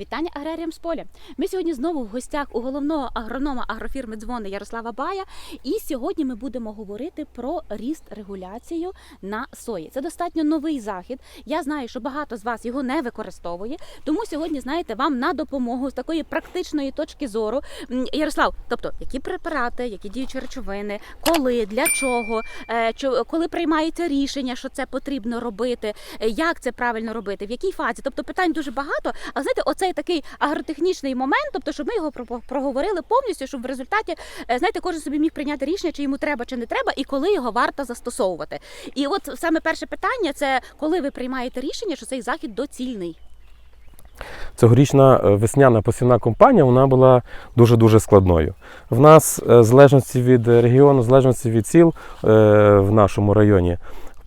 Вітання аграріям з поля. Ми сьогодні знову в гостях у головного агронома агрофірми Дзвони Ярослава Бая. І сьогодні ми будемо говорити про ріст регуляцію на сої. Це достатньо новий захід. Я знаю, що багато з вас його не використовує. Тому сьогодні, знаєте, вам на допомогу з такої практичної точки зору. Ярослав, тобто, які препарати, які діючі речовини, коли, для чого, е, коли приймається рішення, що це потрібно робити, е, як це правильно робити, в якій фазі. Тобто питань дуже багато. А знаєте, оцей такий агротехнічний момент, тобто, щоб ми його проговорили повністю, щоб в результаті е, знаєте, кожен собі міг прийняти рішення, чи йому треба, чи не треба, і коли його варто застосовувати. І от саме перше питання це коли ви приймаєте рішення, що цей захід доцільний. Цьогорічна е, весняна посівна кампанія вона була дуже-дуже складною. В нас, е, в залежності від регіону, в залежності від сіл в нашому районі,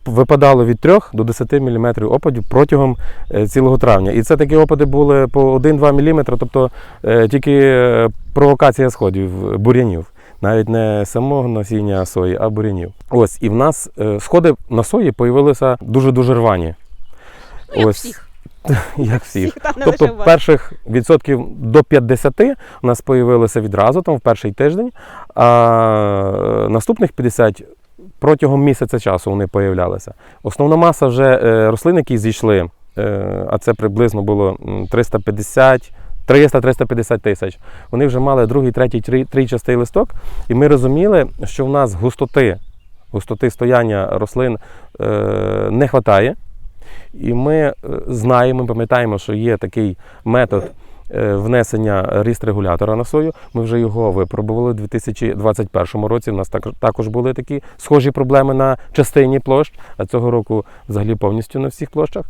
випадало від 3 до 10 мм опадів протягом е, цілого травня. І це такі опади були по 1-2 мм, тобто е, тільки е, провокація сходів бур'янів. Навіть не самого насіння сої, а бур'янів. Ось, і в нас сходи на сої появилися дуже-дуже рвані. Ну, як Ось. всіх. Як всіх. Тобто перших відсотків до 50 у нас появилося відразу там в перший тиждень, а наступних 50 протягом місяця часу вони появлялися. Основна маса вже е, рослин, які зійшли, е, а це приблизно було 350. 300-350 тисяч. Вони вже мали другий, третій, три- трійчастий листок, і ми розуміли, що в нас густоти, густоти стояння рослин е, не вистачає. І ми е, знаємо, пам'ятаємо, що є такий метод внесення ріст регулятора на сою. Ми вже його випробували у 2021 році. У нас також були такі схожі проблеми на частині площ, а цього року взагалі повністю на всіх площах.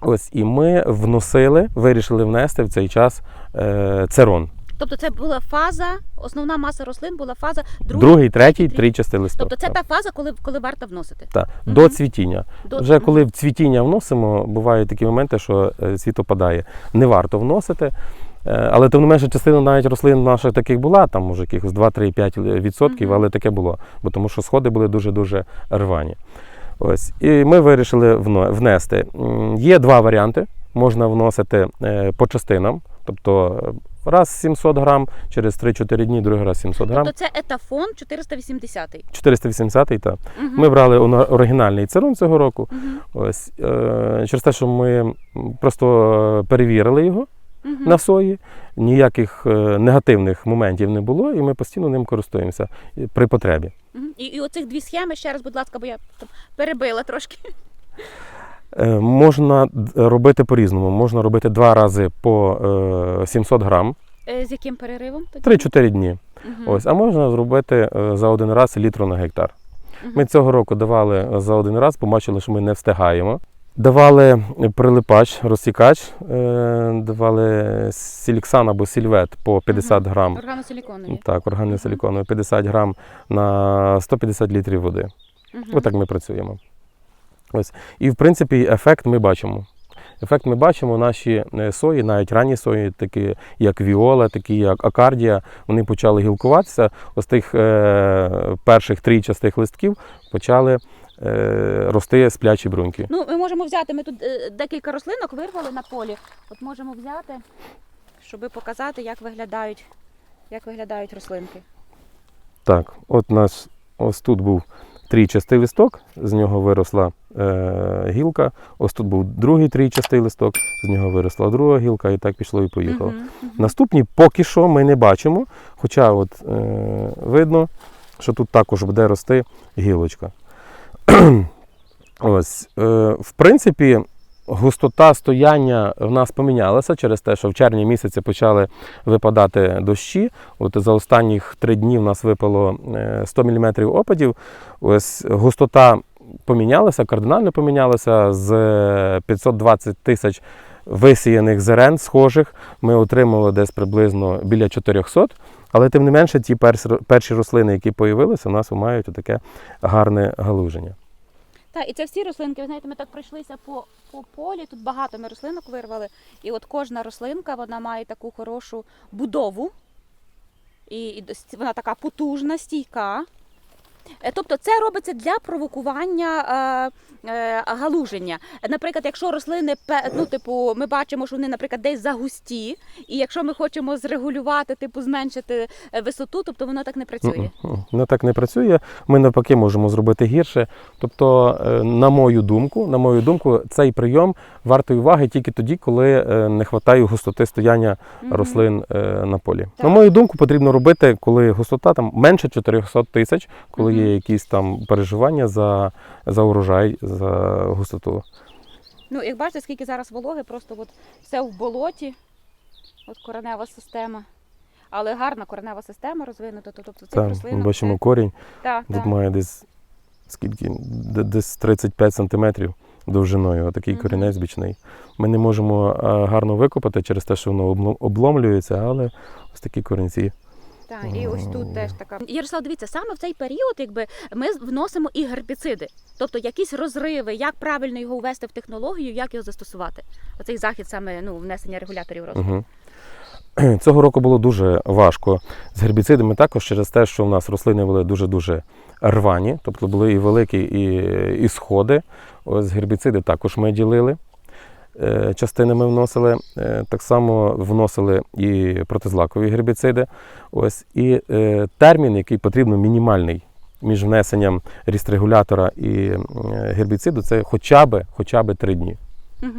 Ось і ми вносили, вирішили внести в цей час е, церон. Тобто це була фаза, основна маса рослин була фаза другий. Другий, третій, трій- трійчастий листок. Тобто це та фаза, коли, коли варто вносити. так, Мгм. до цвітіння. До- Вже коли в цвітіння вносимо, бувають такі моменти, що е, цвіт опадає. Не варто вносити. Е, Але тим не менше, частина навіть рослин наших таких була, там може якихось 2-3-5 відсотків, але таке було. Бо тому що сходи були дуже-дуже рвані. Ось. І ми вирішили внести. Є два варіанти. Можна вносити е, по частинам, тобто е, раз 700 грам, через 3-4 дні, другий раз 700 грам. Тобто це етафон 480. 480 так. Угу. Ми брали оригінальний церун цього року. Угу. Ось е, через те, що ми просто е, перевірили його Угу. на сої, ніяких е, негативних моментів не було, і ми постійно ним користуємося е, при потребі. І, і оцих дві схеми, ще раз, будь ласка, бо я там перебила трошки. Е, можна робити по-різному. Можна робити два рази по е, 700 грам, Е, З яким переривом? 3-4 дні. Мгм. Ось, а можна зробити е, за один раз літру на гектар. Ми цього року давали за один раз, побачили, що ми не встигаємо. Давали прилипач, розсікач, е, давали сіліксан або сільвет по 50 грам. Органосиліконові. Так, органосиліконовий 50 грам на 150 літрів води. Мгм. Отак ми працюємо. Ось. І в принципі ефект ми бачимо. Ефект ми бачимо, наші е, сої, навіть ранні сої, такі як Віола, такі як Акардія, вони почали гілкуватися. Ось тих е, перших трійчастих листків почали е, рости сплячі бруньки. Ну, ми можемо взяти, ми тут е, декілька рослинок вирвали на полі. От можемо взяти, щоб показати, як виглядають, як виглядають рослинки. Так, от у нас ось тут був трійчастий листок, з нього виросла гілка. Ось тут був другий трійчастий листок, з нього виросла друга гілка, і так пішло і поїхало. Мгм. Наступні поки що ми не бачимо, хоча от, е, видно, що тут також буде рости гілочка. Ось, е, в принципі, густота стояння в нас помінялася через те, що в червні місяці почали випадати дощі. От за останніх три дні в нас випало е, 100 мм опадів. Ось густота помінялася, кардинально помінялася з е, 520 тисяч висіяних зерен схожих. Ми отримали десь приблизно біля 400. Але тим не менше, ті перші рослини, які з'явилися, у нас мають таке гарне галуження. Так, і це всі рослинки. Ви знаєте, ми так пройшлися по, по полі. Тут багато ми рослинок вирвали. І от кожна рослинка вона має таку хорошу будову. І, і вона така потужна, стійка. Е, Тобто це робиться для провокування е, е, галуження. Наприклад, якщо рослини ну, типу, ми бачимо, що вони, наприклад, десь загусті, і якщо ми хочемо зрегулювати, типу, зменшити висоту, тобто воно так не працює. Воно так не працює. Ми навпаки можемо зробити гірше. Тобто, на мою думку, на мою думку, цей прийом вартий уваги тільки тоді, коли не вистачає густоти стояння Мгм. рослин е, на полі. Так. На мою думку, потрібно робити, коли густота там менше 400 тисяч, коли. Є якісь там переживання за, за урожай, за густоту. Ну, як бачите, скільки зараз вологи, просто от все в болоті, от коренева система. Але гарна коренева система розвинута, тобто цих Там рослинок. ми бачимо це- корінь. Так, Тут так. має десь скільки? Десь 35 сантиметрів довжиною, отакий Мгм. корінець бічний. Ми не можемо гарно викопати через те, що воно обломлюється, але ось такі корінці. Так, і ось тут теж така. Ярослав, дивіться, саме в цей період, якби ми вносимо і гербіциди, тобто якісь розриви, як правильно його ввести в технологію, як його застосувати. Оцей захід саме ну внесення регуляторів. Угу. Цього року було дуже важко з гербіцидами також через те, що в нас рослини були дуже-дуже рвані, тобто були і великі, і, і сходи. Ось гербіциди також ми ділили. Е, Частинами вносили, Е, так само вносили і протизлакові гербіциди. Ось і е, термін, який потрібно мінімальний між внесенням рістрегулятора і гербіциду, це хоча б, хоча б 3 дні. Угу.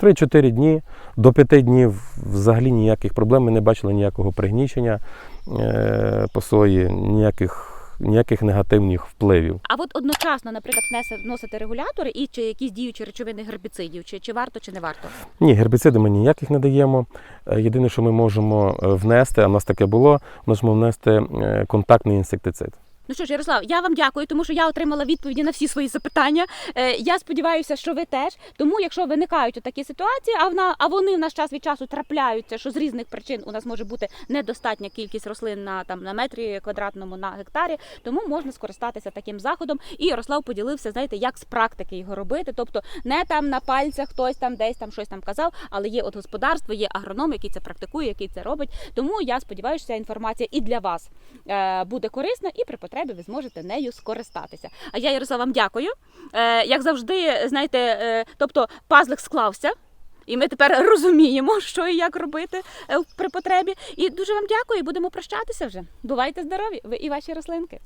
3-4 дні, до 5 днів взагалі ніяких проблем. Ми не бачили ніякого пригнічення е, по сої, ніяких, ніяких негативних впливів. А от одночасно, наприклад, вносити регулятори і чи якісь діючі речовини гербіцидів, чи, чи варто, чи не варто. Ні, гербіциди ми ніяких не даємо. Е, Єдине, що ми можемо е, внести, а в нас таке було, можемо внести е, контактний інсектицид. Ну що ж, Ярослав, я вам дякую, тому що я отримала відповіді на всі свої запитання. Е, я сподіваюся, що ви теж. Тому, якщо виникають такі ситуації, а вона, а вони в нас час від часу трапляються, що з різних причин у нас може бути недостатня кількість рослин на там на метрі квадратному на гектарі, тому можна скористатися таким заходом. І Ярослав поділився, знаєте, як з практики його робити. Тобто не там на пальцях хтось там десь там щось там казав, але є от господарство, є агроном, який це практикує, який це робить. Тому я сподіваюся, ця інформація і для вас е, буде корисна, і при потребі ви зможете нею скористатися. А я Ярослав, вам дякую. Е, як завжди, знаєте, е, тобто пазлик склався. І ми тепер розуміємо, що і як робити е, при потребі. І дуже вам дякую. Будемо прощатися вже. Бувайте здорові, ви і ваші рослинки.